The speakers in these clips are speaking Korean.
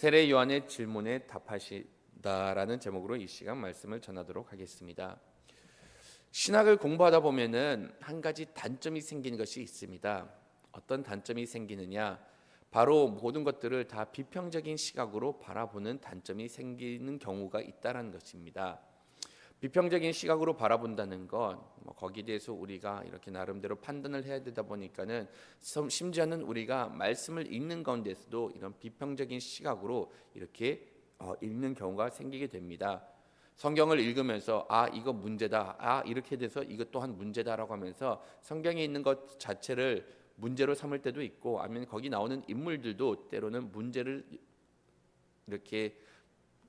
세례 요한의 질문에 답하시다라는 제목으로 이 시간 말씀을 전하도록 하겠습니다. 신학을 공부하다 보면은 한 가지 단점이 생기는 것이 있습니다. 어떤 단점이 생기느냐? 바로 모든 것들을 다 비평적인 시각으로 바라보는 단점이 생기는 경우가 있다라는 것입니다. 비평적인 시각으로 바라본다는 건뭐 거기에 대해서 우리가 이렇게 나름대로 판단을 해야 되다 보니까는 심- 심지어는 우리가 말씀을 읽는 가운데서도 이런 비평적인 시각으로 이렇게 어, 읽는 경우가 생기게 됩니다. 성경을 읽으면서 아 이거 문제다 아 이렇게 돼서 이것 또한 문제다라고 하면서 성경에 있는 것 자체를 문제로 삼을 때도 있고 아니면 거기 나오는 인물들도 때로는 문제를 이렇게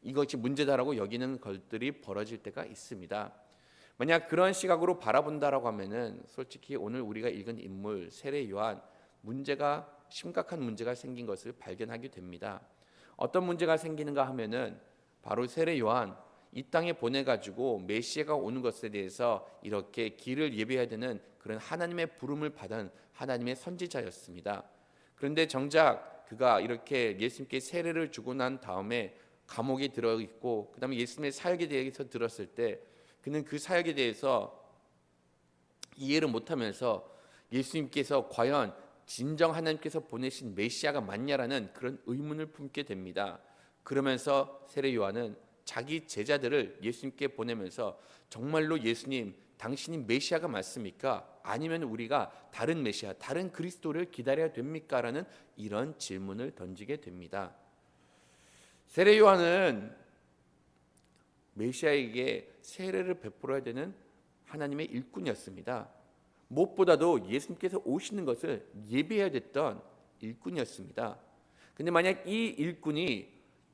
이것이 문제다라고 여기는 것들이 벌어질 때가 있습니다. 만약 그런 시각으로 바라본다라고 하면은 솔직히 오늘 우리가 읽은 인물 세례 요한 문제가 심각한 문제가 생긴 것을 발견하게 됩니다. 어떤 문제가 생기는가 하면은 바로 세례 요한 이 땅에 보내 가지고 메시아가 오는 것에 대해서 이렇게 길을 예비해야 되는 그런 하나님의 부름을 받은 하나님의 선지자였습니다. 그런데 정작 그가 이렇게 예수님께 세례를 주고 난 다음에 감옥에 들어 있고 그다음에 예수님의 사역에 대해서 들었을 때 그는 그 사역에 대해서 이해를 못하면서 예수님께서 과연 진정 하나님께서 보내신 메시아가 맞냐라는 그런 의문을 품게 됩니다. 그러면서 세례 요한은 자기 제자들을 예수님께 보내면서 정말로 예수님 당신이 메시아가 맞습니까? 아니면 우리가 다른 메시아, 다른 그리스도를 기다려야 됩니까?라는 이런 질문을 던지게 됩니다. 세례 요한은 메시아에게 세례를 베풀어야 되는 하나님의 일꾼이었습니다. 무엇보다도 예수님께서 오시는 것을 예비해야 됐던 일꾼이었습니다. 근데 만약 이 일꾼이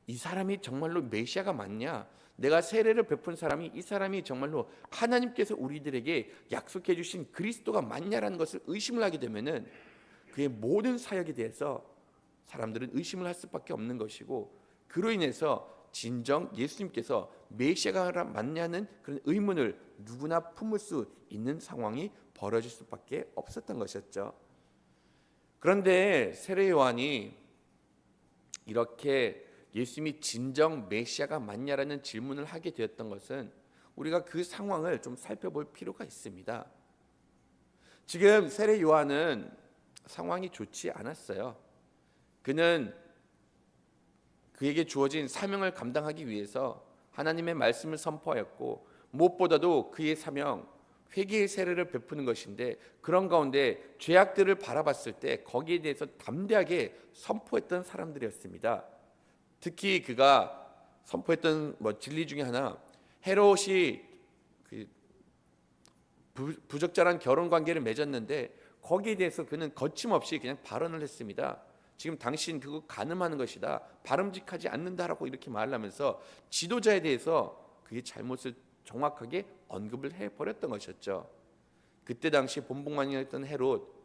이 사람이 정말로 메시아가 맞냐? 내가 세례를 베푼 사람이 이 사람이 정말로 하나님께서 우리들에게 약속해 주신 그리스도가 맞냐라는 것을 의심을 하게 되면은 그의 모든 사역에 대해서 사람들은 의심을 할 수밖에 없는 것이고 그로 인해서 진정 예수님께서 메시아가 맞냐는 그런 의문을 누구나 품을 수 있는 상황이 벌어질 수밖에 없었던 것이었죠. 그런데 세례 요한이 이렇게 예수님이 진정 메시아가 맞냐라는 질문을 하게 되었던 것은 우리가 그 상황을 좀 살펴볼 필요가 있습니다. 지금 세례 요한은 상황이 좋지 않았어요. 그는 그에게 주어진 사명을 감당하기 위해서 하나님의 말씀을 선포하였고 무엇보다도 그의 사명 회개의 세례를 베푸는 것인데 그런 가운데 죄악들을 바라봤을 때 거기에 대해서 담대하게 선포했던 사람들이었습니다. 특히 그가 선포했던 뭐 진리 중에 하나 헤롯이 그 부, 부적절한 결혼 관계를 맺었는데 거기에 대해서 그는 거침없이 그냥 발언을 했습니다. 지금 당신 그거 가늠하는 것이다. 바람직하지 않는다라고 이렇게 말하면서 지도자에 대해서 그의 잘못을 정확하게 언급을 해 버렸던 것이었죠. 그때 당시 본복만이었던 헤롯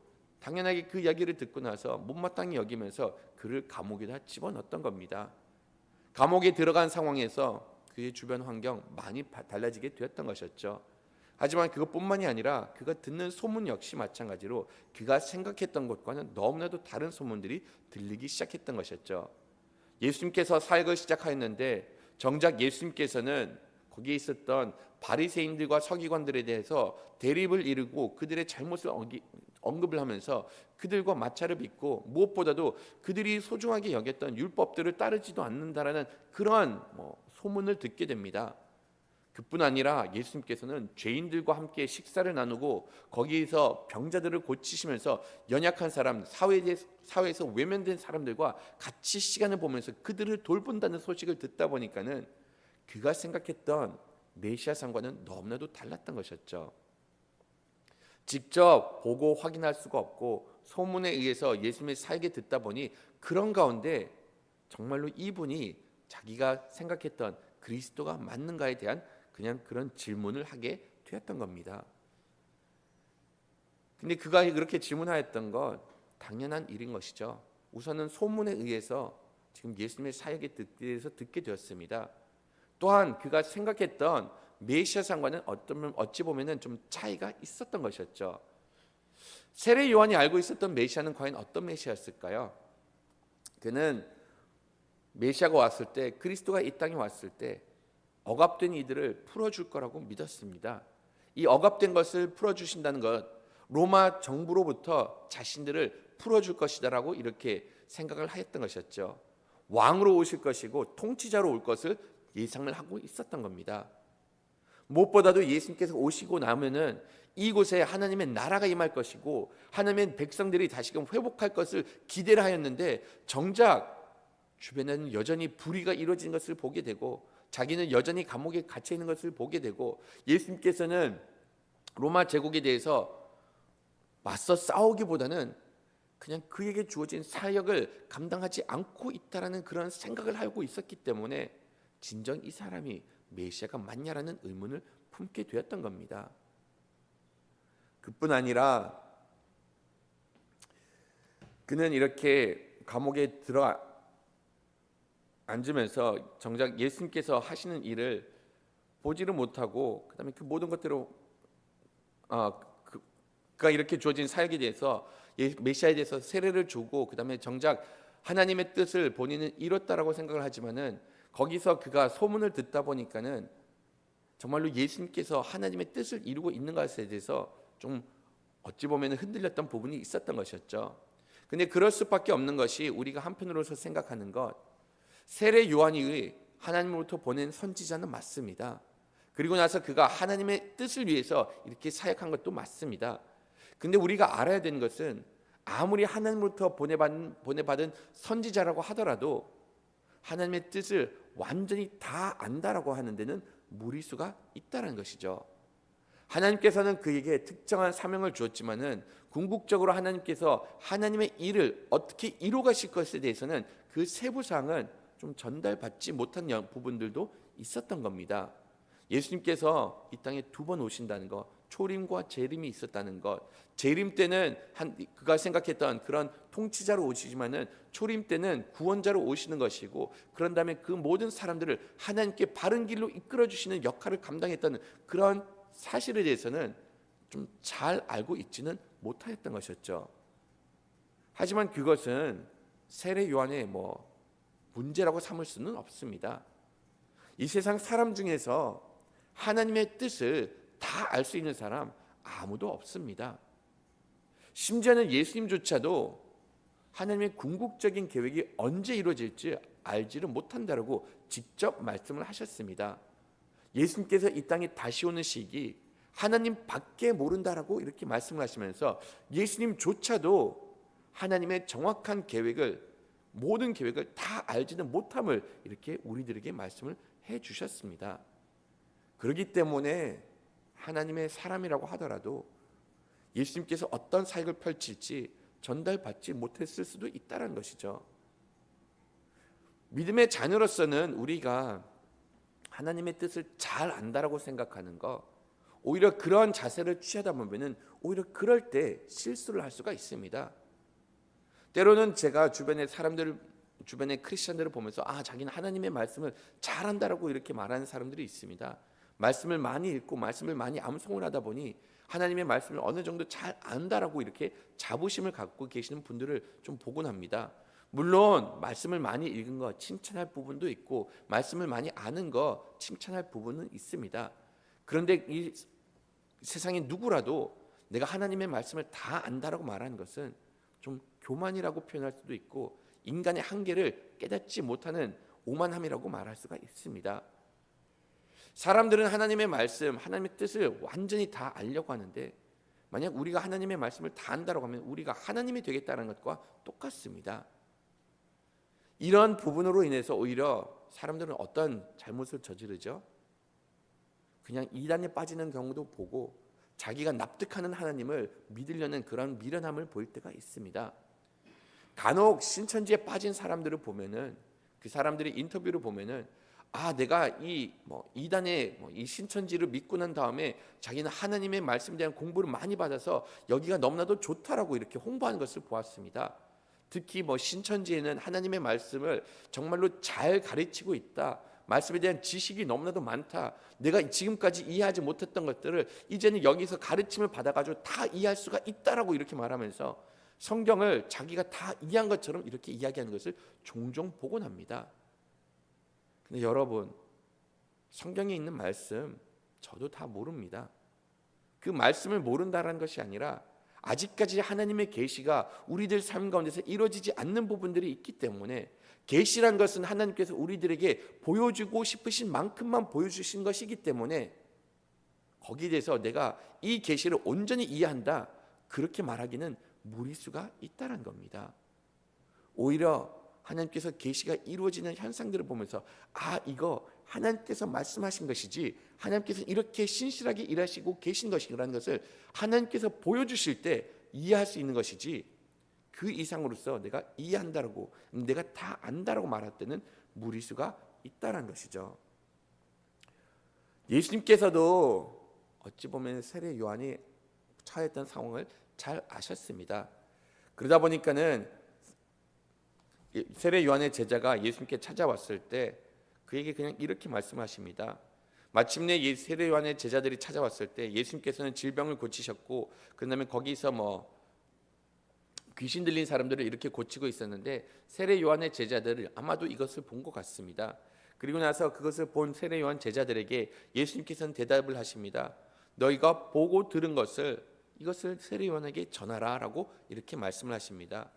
당연하게 그 이야기를 듣고 나서 못마땅히 여기면서 그를 감옥에다 집어넣었던 겁니다. 감옥에 들어간 상황에서 그의 주변 환경 많이 바- 달라지게 되었던 것이었죠. 하지만 그것뿐만이 아니라 그가 듣는 소문 역시 마찬가지로 그가 생각했던 것과는 너무나도 다른 소문들이 들리기 시작했던 것이었죠. 예수님께서 사역을 시작하였는데 정작 예수님께서는 거기에 있었던 바리새인들과 서기관들에 대해서 대립을 이루고 그들의 잘못을 언급을 하면서 그들과 마찰을 빚고 무엇보다도 그들이 소중하게 여겼던 율법들을 따르지도 않는다라는 그러한 뭐 소문을 듣게 됩니다. 그뿐 아니라 예수님께서는 죄인들과 함께 식사를 나누고 거기에서 병자들을 고치시면서 연약한 사람, 사회에 사회에서 외면된 사람들과 같이 시간을 보면서 그들을 돌본다는 소식을 듣다 보니까는 그가 생각했던 메시아상과는 너무나도 달랐던 것이었죠. 직접 보고 확인할 수가 없고 소문에 의해서 예수님의 사역에 듣다 보니 그런 가운데 정말로 이분이 자기가 생각했던 그리스도가 맞는가에 대한 그냥 그런 질문을 하게 되었던 겁니다. 근데 그가 그렇게 질문하였던 것 당연한 일인 것이죠. 우선은 소문에 의해서 지금 예수님의 사역에 대해서 듣게 되었습니다. 또한 그가 생각했던 메시아상과는 어떤 어찌 보면은 좀 차이가 있었던 것이었죠. 세례 요한이 알고 있었던 메시아는 과연 어떤 메시아였을까요? 그는 메시아가 왔을 때 그리스도가 이 땅에 왔을 때 억압된 이들을 풀어줄 거라고 믿었습니다. 이 억압된 것을 풀어주신다는 것 로마 정부로부터 자신들을 풀어줄 것이다라고 이렇게 생각을 하였던 것이었죠. 왕으로 오실 것이고 통치자로 올 것을 예상을 하고 있었던 겁니다. 무엇보다도 예수님께서 오시고 나면은 이곳에 하나님의 나라가 임할 것이고 하나님의 백성들이 다시금 회복할 것을 기대를 하였는데 정작 주변에는 여전히 불의가 이루어진 것을 보게 되고 자기는 여전히 감옥에 갇혀 있는 것을 보게 되고 예수님께서는 로마 제국에 대해서 맞서 싸우기보다는 그냥 그에게 주어진 사역을 감당하지 않고 있다라는 그런 생각을 하고 있었기 때문에 진정 이 사람이 메시아가 맞냐라는 의문을 품게 되었던 겁니다. 그뿐 아니라 그는 이렇게 감옥에 들어 앉으면서 정작 예수님께서 하시는 일을 보지를 못하고 그다음에 그 모든 것들을 아 그, 그가 이렇게 주어진 사역에 대해서 예- 메시아에 대해서 세례를 주고 그다음에 정작 하나님의 뜻을 본인은 이뤘다라고 생각을 하지만은 거기서 그가 소문을 듣다 보니까는 정말로 예수님께서 하나님의 뜻을 이루고 있는 것에 대해서 좀 어찌 보면 흔들렸던 부분이 있었던 것이었죠. 근데 그럴 수밖에 없는 것이 우리가 한편으로서 생각하는 것 세례 요한이 하나님으로부터 보낸 선지자는 맞습니다. 그리고 나서 그가 하나님의 뜻을 위해서 이렇게 사역한 것도 맞습니다. 근데 우리가 알아야 되는 것은 아무리 하나님으로부터 보내받은, 보내받은 선지자라고 하더라도 하나님의 뜻을 완전히 다 안다라고 하는 데는 무리수가 있다는 것이죠. 하나님께서는 그에게 특정한 사명을 주었지만은 궁극적으로 하나님께서 하나님의 일을 어떻게 이루가실 것에 대해서는 그 세부 사항은 좀 전달받지 못한 영- 부분들도 있었던 겁니다. 예수님께서 이 땅에 두 번 오신다는 것, 초림과 재림이 있었다는 것. 재림 때는 한 그가 생각했던 그런 통치자로 오시지만은 초림 때는 구원자로 오시는 것이고 그런 다음에 그 모든 사람들을 하나님께 바른 길로 이끌어 주시는 역할을 감당했다는 그런 사실에 대해서는 좀 잘 알고 있지는 못하였던 것이었죠. 하지만 그것은 세례 요한의 뭐 문제라고 삼을 수는 없습니다. 이 세상 사람 중에서 하나님의 뜻을 다 알 수 있는 사람 아무도 없습니다. 심지어는 예수님조차도 하나님의 궁극적인 계획이 언제 이루어질지 알지를 못한다라고 직접 말씀을 하셨습니다. 예수님께서 이 땅에 다시 오는 시기 하나님 밖에 모른다라고 이렇게 말씀을 하시면서 예수님조차도 하나님의 정확한 계획을 모든 계획을 다 알지는 못함을 이렇게 우리들에게 말씀을 해 주셨습니다. 그렇기 때문에 하나님의 사람이라고 하더라도 예수님께서 어떤 사역을 펼칠지 전달받지 못했을 수도 있다는 것이죠. 믿음의 자녀로서는 우리가 하나님의 뜻을 잘 안다라고 생각하는 거 오히려 그런 자세를 취하다 보면은 오히려 그럴 때 실수를 할 수가 있습니다. 때로는 제가 주변의 사람들 주변의 크리스천들을 보면서 아 자기는 하나님의 말씀을 잘한다라고 이렇게 말하는 사람들이 있습니다. 말씀을 많이 읽고 말씀을 많이 암송을 하다 보니 하나님의 말씀을 어느 정도 잘 안다라고 이렇게 자부심을 갖고 계시는 분들을 좀 보곤 합니다. 물론 말씀을 많이 읽은 거 칭찬할 부분도 있고 말씀을 많이 아는 거 칭찬할 부분은 있습니다. 그런데 이 세상에 누구라도 내가 하나님의 말씀을 다 안다라고 말하는 것은 좀 교만이라고 표현할 수도 있고 인간의 한계를 깨닫지 못하는 오만함이라고 말할 수가 있습니다. 사람들은 하나님의 말씀, 하나님의 뜻을 완전히 다 알려고 하는데 만약 우리가 하나님의 말씀을 다 안다라고 하면 우리가 하나님이 되겠다는 것과 똑같습니다. 이런 부분으로 인해서 오히려 사람들은 어떤 잘못을 저지르죠? 그냥 이단에 빠지는 경우도 보고 자기가 납득하는 하나님을 믿으려는 그런 미련함을 보일 때가 있습니다. 간혹 신천지에 빠진 사람들을 보면은 그 사람들의 인터뷰를 보면은 아 내가 이 뭐 이단의 뭐 이 신천지를 믿고 난 다음에 자기는 하나님의 말씀에 대한 공부를 많이 받아서 여기가 너무나도 좋다라고 이렇게 홍보하는 것을 보았습니다. 특히 뭐 신천지에는 하나님의 말씀을 정말로 잘 가르치고 있다. 말씀에 대한 지식이 너무나도 많다. 내가 지금까지 이해하지 못했던 것들을 이제는 여기서 가르침을 받아가지고 다 이해할 수가 있다라고 이렇게 말하면서 성경을 자기가 다 이해한 것처럼 이렇게 이야기하는 것을 종종 보곤 합니다. 근데 여러분 성경에 있는 말씀 저도 다 모릅니다. 그 말씀을 모른다라는 것이 아니라 아직까지 하나님의 계시가 우리들 삶 가운데서 이루어지지 않는 부분들이 있기 때문에 계시란 것은 하나님께서 우리들에게 보여주고 싶으신 만큼만 보여주신 것이기 때문에 거기에 대해서 내가 이 계시를 온전히 이해한다 그렇게 말하기는 무리수가 있다는 겁니다. 오히려 하나님께서 계시가 이루어지는 현상들을 보면서 아 이거 하나님께서 말씀하신 것이지 하나님께서 이렇게 신실하게 일하시고 계신 것이라는 것을 하나님께서 보여주실 때 이해할 수 있는 것이지 그 이상으로서 내가 이해한다라고 내가 다 안다라고 말할 때는 무리수가 있다라는 것이죠. 예수님께서도 어찌 보면 세례 요한이 처했던 상황을 잘 아셨습니다. 그러다 보니까는 세례 요한의 제자가 예수님께 찾아왔을 때 그에게 그냥 이렇게 말씀하십니다. 마침내 이 세례 요한의 제자들이 찾아왔을 때 예수님께서는 질병을 고치셨고 그다음에 거기서 뭐 귀신 들린 사람들을 이렇게 고치고 있었는데 세례 요한의 제자들을 아마도 이것을 본 것 같습니다. 그리고 나서 그것을 본 세례 요한 제자들에게 예수님께서는 대답을 하십니다. 너희가 보고 들은 것을 이것을 세례 요한에게 전하라라고 이렇게 말씀을 하십니다.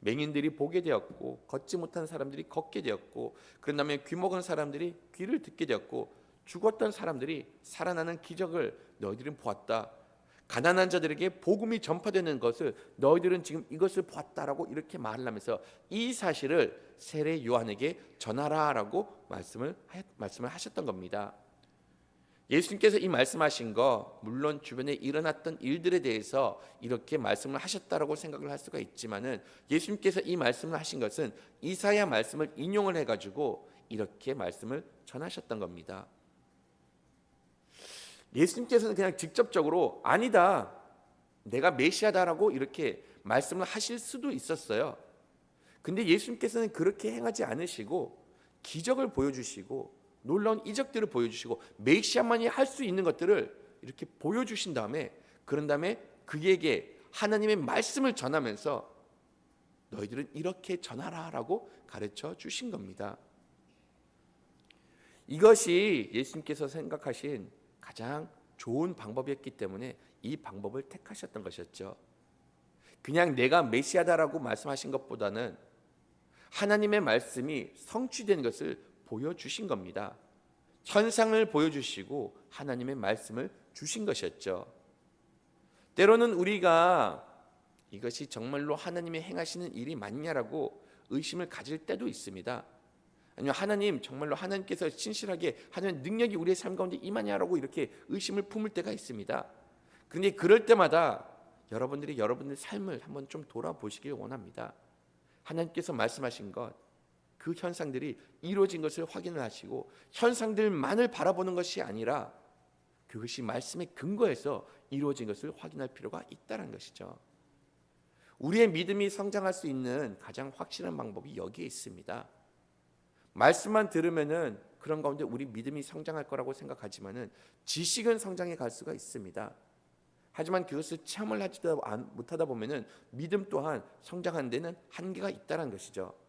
맹인들이 보게 되었고 걷지 못한 사람들이 걷게 되었고 그런 다음에 귀 먹은 사람들이 귀를 듣게 되었고 죽었던 사람들이 살아나는 기적을 너희들은 보았다. 가난한 자들에게 복음이 전파되는 것을 너희들은 지금 이것을 보았다라고 이렇게 말을 하면서 이 사실을 세례 요한에게 전하라라고 말씀을 말씀을 하셨던 겁니다. 예수님께서 이 말씀하신 거 물론 주변에 일어났던 일들에 대해서 이렇게 말씀을 하셨다라고 생각을 할 수가 있지만은 예수님께서 이 말씀을 하신 것은 이사야 말씀을 인용을 해 가지고 이렇게 말씀을 전하셨던 겁니다. 예수님께서는 그냥 직접적으로 아니다. 내가 메시아다라고 이렇게 말씀을 하실 수도 있었어요. 근데 예수님께서는 그렇게 행하지 않으시고 기적을 보여주시고 놀라운 이적들을 보여주시고 메시아만이 할 수 있는 것들을 이렇게 보여주신 다음에 그런 다음에 그에게 하나님의 말씀을 전하면서 너희들은 이렇게 전하라라고 가르쳐 주신 겁니다. 이것이 예수님께서 생각하신 가장 좋은 방법이었기 때문에 이 방법을 택하셨던 것이었죠. 그냥 내가 메시아다라고 말씀하신 것보다는 하나님의 말씀이 성취된 것을 보여주신 겁니다. 현상을 보여주시고 하나님의 말씀을 주신 것이었죠. 때로는 우리가 이것이 정말로 하나님의 행하시는 일이 맞냐라고 의심을 가질 때도 있습니다. 아니면 하나님 정말로 하나님께서 신실하게 하나님 능력이 우리의 삶 가운데 임하냐라고 이렇게 의심을 품을 때가 있습니다. 그런데 그럴 때마다 여러분들이 여러분의 삶을 한번 좀 돌아보시길 원합니다. 하나님께서 말씀하신 것, 그 현상들이 이루어진 것을 확인을 하시고 현상들만을 바라보는 것이 아니라 그것이 말씀의 근거에서 이루어진 것을 확인할 필요가 있다는 것이죠. 우리의 믿음이 성장할 수 있는 가장 확실한 방법이 여기에 있습니다. 말씀만 들으면은 그런 가운데 우리 믿음이 성장할 거라고 생각하지만은 지식은 성장해 갈 수가 있습니다. 하지만 그것을 체험을 하지도 못하다 보면은 믿음 또한 성장하는 데는 한계가 있다는 것이죠.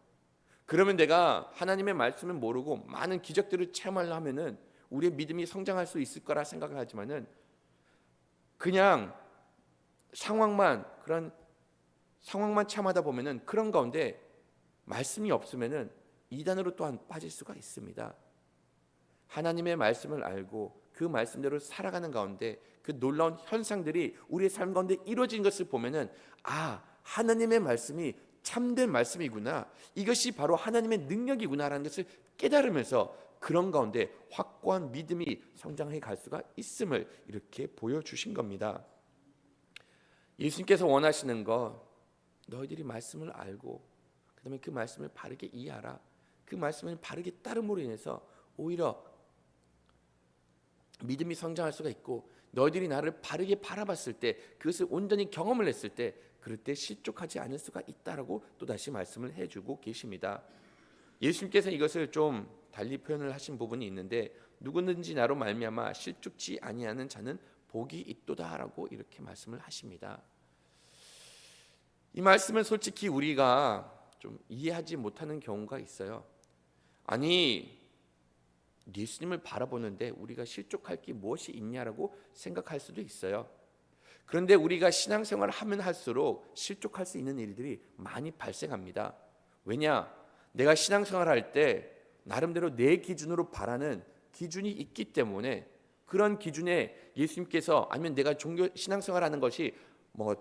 그러면 내가 하나님의 말씀을 모르고 많은 기적들을 체험하려면은 우리의 믿음이 성장할 수 있을 거라 생각을 하지만은 그냥 상황만 그런 상황만 체험하다 보면은 그런 가운데 말씀이 없으면은 이단으로 또한 빠질 수가 있습니다. 하나님의 말씀을 알고 그 말씀대로 살아가는 가운데 그 놀라운 현상들이 우리의 삶 가운데 이루어진 것을 보면은 아 하나님의 말씀이 참된 말씀이구나 이것이 바로 하나님의 능력이구나라는 것을 깨달으면서 그런 가운데 확고한 믿음이 성장해 갈 수가 있음을 이렇게 보여주신 겁니다. 예수님께서 원하시는 거 너희들이 말씀을 알고 그다음에 그 말씀을 바르게 이해하라. 그 말씀을 바르게 따름으로 인해서 오히려 믿음이 성장할 수가 있고 너희들이 나를 바르게 바라봤을 때 그것을 온전히 경험을 했을 때 그럴 때 실족하지 않을 수가 있다라고 또 다시 말씀을 해주고 계십니다. 예수님께서 이것을 좀 달리 표현을 하신 부분이 있는데 누구든지 나로 말미암아 실족지 아니하는 자는 복이 있도다라고 이렇게 말씀을 하십니다. 이 말씀을 솔직히 우리가 좀 이해하지 못하는 경우가 있어요. 아니 예수님을 바라보는데 우리가 실족할 게 무엇이 있냐라고 생각할 수도 있어요. 그런데 우리가 신앙생활을 하면 할수록 실족할 수 있는 일들이 많이 발생합니다. 왜냐? 내가 신앙생활을 할때 나름대로 내 기준으로 바라는 기준이 있기 때문에 그런 기준에 예수님께서 아니면 내가 종교 신앙생활하는 것이 뭐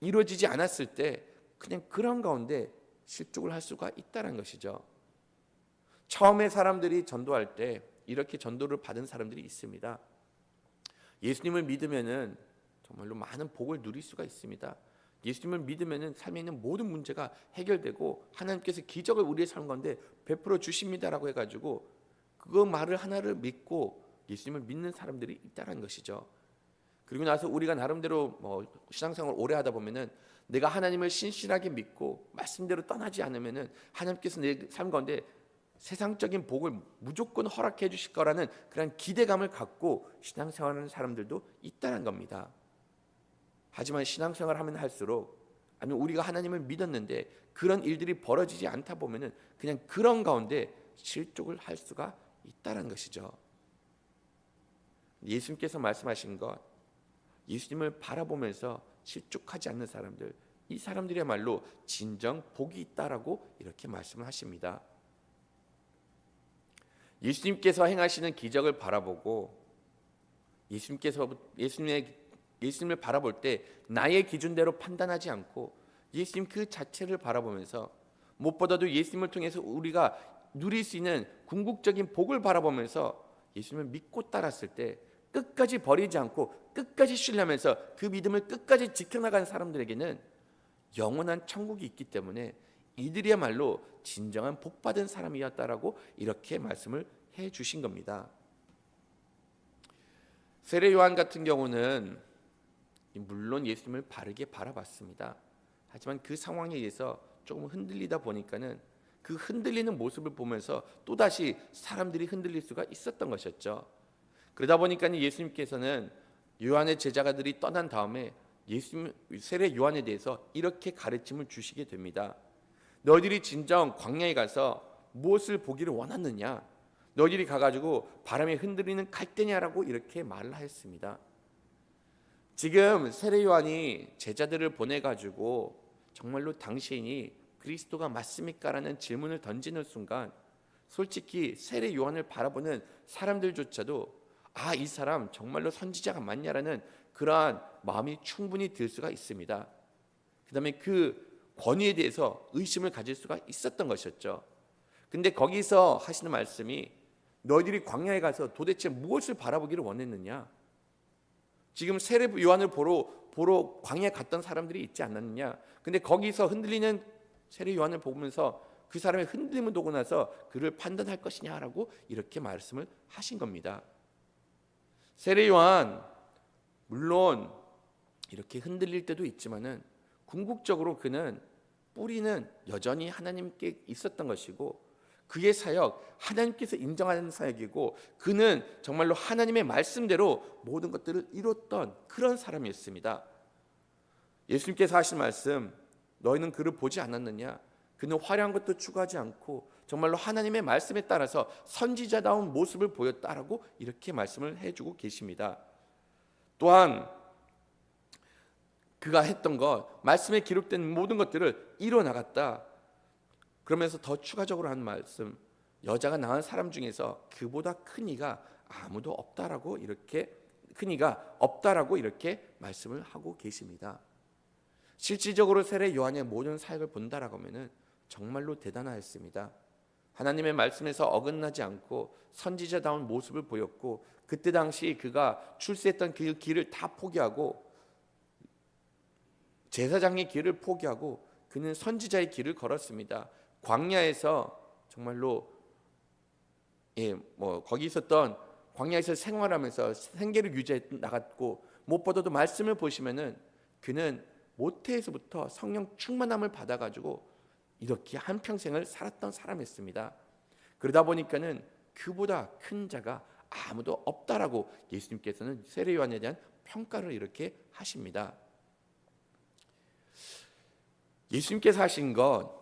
이루어지지 않았을 때 그냥 그런 가운데 실족을 할 수가 있다는 것이죠. 처음에 사람들이 전도할 때 이렇게 전도를 받은 사람들이 있습니다. 예수님을 믿으면은 정말로 많은 복을 누릴 수가 있습니다. 예수님을 믿으면은 삶에 있는 모든 문제가 해결되고 하나님께서 기적을 우리의 삶 가운데 베풀어 주십니다라고 해가지고 그 말을 하나를 믿고 예수님을 믿는 사람들이 있다는 것이죠. 그리고 나서 우리가 나름대로 뭐 신앙생활 오래 하다 보면은 내가 하나님을 신실하게 믿고 말씀대로 떠나지 않으면은 하나님께서 내 삶 가운데 세상적인 복을 무조건 허락해 주실 거라는 그런 기대감을 갖고 신앙생활하는 사람들도 있다는 겁니다. 하지만 신앙생활 하면 할수록 아니면 우리가 하나님을 믿었는데 그런 일들이 벌어지지 않다 보면은 그냥 그런 가운데 실족을 할 수가 있다는 것이죠. 예수님께서 말씀하신 것 예수님을 바라보면서 실족하지 않는 사람들 이 사람들이야말로 진정 복이 있다라고 이렇게 말씀을 하십니다. 예수님께서 행하시는 기적을 바라보고 예수님께서 예수님의 예수님을 바라볼 때 나의 기준대로 판단하지 않고 예수님 그 자체를 바라보면서 무엇보다도 예수님을 통해서 우리가 누릴 수 있는 궁극적인 복을 바라보면서 예수님을 믿고 따랐을 때 끝까지 버리지 않고 끝까지 신뢰하면서 그 믿음을 끝까지 지켜나가는 사람들에게는 영원한 천국이 있기 때문에 이들이야말로 진정한 복받은 사람이었다라고 이렇게 말씀을 해 주신 겁니다. 세례 요한 같은 경우는 물론 예수님을 바르게 바라봤습니다. 하지만 그 상황에 의해서 조금 흔들리다 보니까는 그 흔들리는 모습을 보면서 또 다시 사람들이 흔들릴 수가 있었던 것이었죠. 그러다 보니까 예수님께서는 요한의 제자가들이 떠난 다음에 예수님 세례 요한에 대해서 이렇게 가르침을 주시게 됩니다. 너희들이 진정 광야에 가서 무엇을 보기를 원하느냐? 너희들이 가가지고 바람에 흔들리는 갈대냐라고 이렇게 말을 하였습니다. 지금 세례 요한이 제자들을 보내 가지고 정말로 당신이 그리스도가 맞습니까라는 질문을 던지는 순간 솔직히 세례 요한을 바라보는 사람들조차도 아 이 사람 정말로 선지자가 맞냐라는 그러한 마음이 충분히 들 수가 있습니다. 그다음에 그 권위에 대해서 의심을 가질 수가 있었던 것이었죠. 근데 거기서 하시는 말씀이 너희들이 광야에 가서 도대체 무엇을 바라보기를 원했느냐? 지금 세례 요한을 보러 보러 광야에 갔던 사람들이 있지 않았느냐? 근데 거기서 흔들리는 세례 요한을 보면서 그 사람의 흔들림을 보고 나서 그를 판단할 것이냐라고 이렇게 말씀을 하신 겁니다. 세례 요한 물론 이렇게 흔들릴 때도 있지만은 궁극적으로 그는 뿌리는 여전히 하나님께 있었던 것이고 그의 사역 하나님께서 인정하는 사역이고 그는 정말로 하나님의 말씀대로 모든 것들을 이뤘던 그런 사람이었습니다. 예수님께서 하신 말씀 너희는 그를 보지 않았느냐? 그는 화려한 것도 추구하지 않고 정말로 하나님의 말씀에 따라서 선지자다운 모습을 보였다라고 이렇게 말씀을 해주고 계십니다. 또한 그가 했던 것, 말씀에 기록된 모든 것들을 이뤄 나갔다. 그러면서 더 추가적으로 한 말씀, 여자가 낳은 사람 중에서 그보다 큰 이가 아무도 없다라고 이렇게 큰 이가 없다라고 이렇게 말씀을 하고 계십니다. 실질적으로 세례 요한의 모든 사역을 본다라고 하면은 정말로 대단하였습니다. 하나님의 말씀에서 어긋나지 않고 선지자다운 모습을 보였고 그때 당시 그가 출세했던 그 길을 다 포기하고 제사장의 길을 포기하고 그는 선지자의 길을 걸었습니다. 광야에서 정말로 예, 뭐 거기 있었던 광야에서 생활하면서 생계를 유지해 나갔고 무엇보다도 말씀을 보시면은 그는 모태에서부터 성령 충만함을 받아가지고 이렇게 한 평생을 살았던 사람이었습니다. 그러다 보니까는 그보다 큰 자가 아무도 없다라고 예수님께서는 세례 요한에 대한 평가를 이렇게 하십니다. 예수님께서 하신 것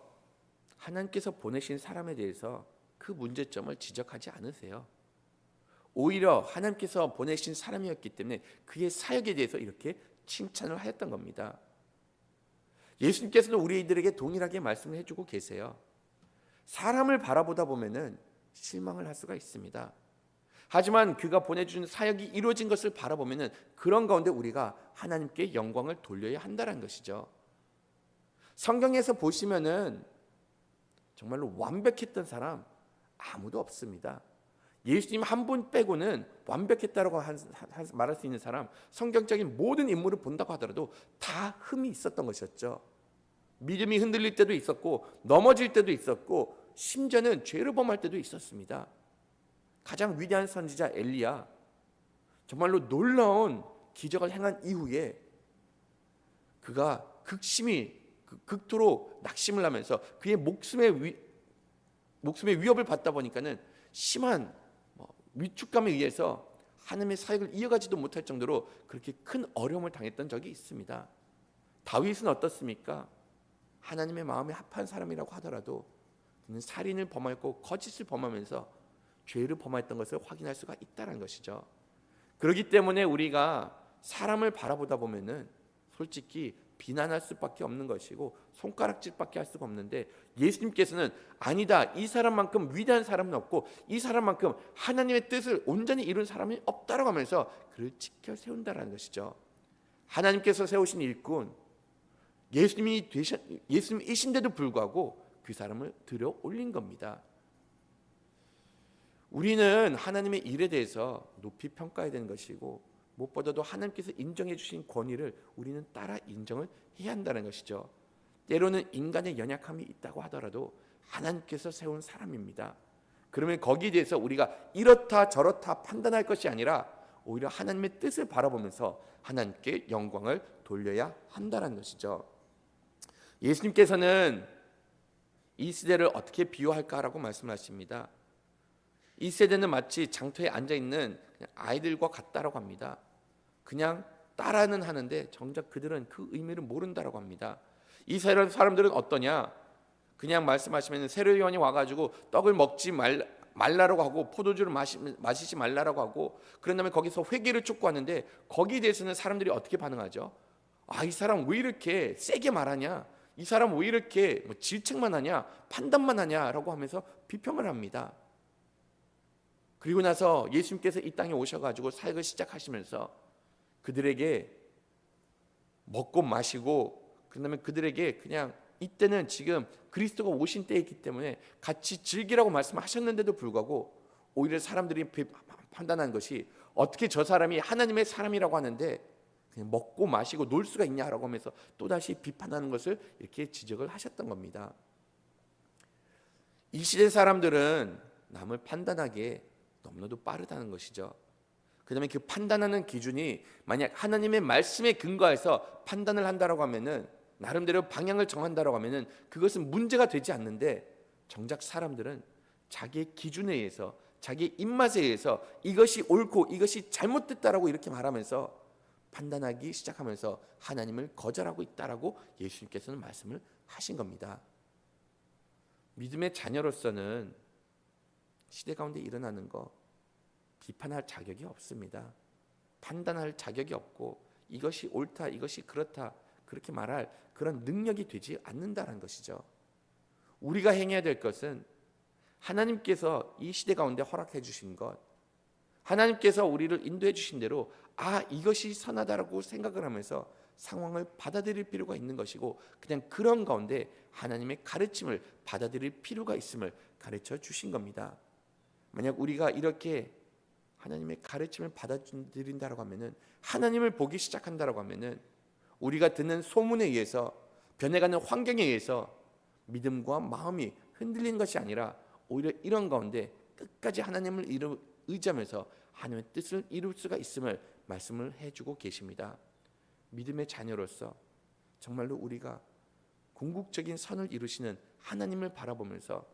하나님께서 보내신 사람에 대해서 그 문제점을 지적하지 않으세요. 오히려 하나님께서 보내신 사람이었기 때문에 그의 사역에 대해서 이렇게 칭찬을 하였던 겁니다. 예수님께서는 우리들에게 동일하게 말씀을 해주고 계세요. 사람을 바라보다 보면은 실망을 할 수가 있습니다. 하지만 그가 보내준 사역이 이루어진 것을 바라보면은 그런 가운데 우리가 하나님께 영광을 돌려야 한다는 것이죠. 성경에서 보시면은 정말로 완벽했던 사람 아무도 없습니다. 예수님 한 분 빼고는 완벽했다라고 말할 수 있는 사람, 성경적인 모든 인물을 본다고 하더라도 다 흠이 있었던 것이었죠. 믿음이 흔들릴 때도 있었고 넘어질 때도 있었고 심지어는 죄를 범할 때도 있었습니다. 가장 위대한 선지자 엘리야 정말로 놀라운 기적을 행한 이후에 그가 극심히 그- 극도로 낙심을 하면서 그의 목숨의 위, 목숨의 위협을 받다 보니까는 심한 뭐 위축감에 의해서 하나님의 사역을 이어가지도 못할 정도로 그렇게 큰 어려움을 당했던 적이 있습니다. 다윗은 어떻습니까? 하나님의 마음에 합한 사람이라고 하더라도 그는 살인을 범하였고 거짓을 범하면서 죄를 범했던 것을 확인할 수가 있다는 것이죠. 그렇기 때문에 우리가 사람을 바라보다 보면은 솔직히 비난할 수밖에 없는 것이고 손가락질밖에 할 수가 없는데 예수님께서는 아니다 이 사람만큼 위대한 사람은 없고 이 사람만큼 하나님의 뜻을 온전히 이룬 사람이 없다라고 하면서 그를 지켜 세운다라는 것이죠. 하나님께서 세우신 일꾼 예수님이 되셨 예수님이신데도 불구하고 그 사람을 들어 올린 겁니다. 우리는 하나님의 일에 대해서 높이 평가해야 되는 것이고 무엇보다도 하나님께서 인정해 주신 권위를 우리는 따라 인정을 해야 한다는 것이죠. 때로는 인간의 연약함이 있다고 하더라도 하나님께서 세운 사람입니다. 그러면 거기에 대해서 우리가 이렇다 저렇다 판단할 것이 아니라 오히려 하나님의 뜻을 바라보면서 하나님께 영광을 돌려야 한다는 것이죠. 예수님께서는 이 시대를 어떻게 비유할까라고 말씀하십니다. 이 세대는 마치 장터에 앉아 있는 아이들과 같다라고 합니다. 그냥 따라는 하는데 정작 그들은 그 의미를 모른다라고 합니다. 이 사람들은 어떠냐? 그냥 말씀하시면 세례 요한이 와가지고 떡을 먹지 말 말라라고 하고 포도주를 마시, 마시지 말라라고 하고 그런 다음에 거기서 회개를 촉구하는데 거기에 대해서는 사람들이 어떻게 반응하죠? 아 이 사람 왜 이렇게 세게 말하냐? 이 사람 왜 이렇게 뭐 질책만 하냐? 판단만 하냐라고 하면서 비평을 합니다. 그리고 나서 예수님께서 이 땅에 오셔가지고 사역을 시작하시면서 그들에게 먹고 마시고 그다음에 그들에게 그냥 이때는 지금 그리스도가 오신 때이기 때문에 같이 즐기라고 말씀하셨는데도 불구하고 오히려 사람들이 비- 판단한 것이 어떻게 저 사람이 하나님의 사람이라고 하는데 그냥 먹고 마시고 놀 수가 있냐라고 하면서 또 다시 비판하는 것을 이렇게 지적을 하셨던 겁니다. 이 시대 사람들은 남을 판단하기에 너무나도 빠르다는 것이죠. 그다음에 그 판단하는 기준이 만약 하나님의 말씀에 근거해서 판단을 한다라고 하면은 나름대로 방향을 정한다라고 하면은 그것은 문제가 되지 않는데 정작 사람들은 자기의 기준에 의해서 자기의 입맛에 의해서 이것이 옳고 이것이 잘못됐다라고 이렇게 말하면서 판단하기 시작하면서 하나님을 거절하고 있다라고 예수님께서는 말씀을 하신 겁니다. 믿음의 자녀로서는 시대 가운데 일어나는 거 비판할 자격이 없습니다. 판단할 자격이 없고 이것이 옳다, 이것이 그렇다 그렇게 말할 그런 능력이 되지 않는다는 것이죠. 우리가 행해야 될 것은 하나님께서 이 시대 가운데 허락해 주신 것, 하나님께서 우리를 인도해 주신 대로 아 이것이 선하다라고 생각을 하면서 상황을 받아들일 필요가 있는 것이고 그냥 그런 가운데 하나님의 가르침을 받아들일 필요가 있음을 가르쳐 주신 겁니다. 만약 우리가 이렇게 하나님의 가르침을 받아들인다라고 하면은 하나님을 보기 시작한다라고 하면은 우리가 듣는 소문에 의해서 변해가는 환경에 의해서 믿음과 마음이 흔들리는 것이 아니라 오히려 이런 가운데 끝까지 하나님을 이루- 의지하면서 하나님의 뜻을 이룰 수가 있음을 말씀을 해주고 계십니다. 믿음의 자녀로서 정말로 우리가 궁극적인 선을 이루시는 하나님을 바라보면서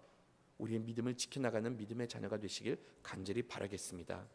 우리의 믿음을 지켜나가는 믿음의 자녀가 되시길 간절히 바라겠습니다.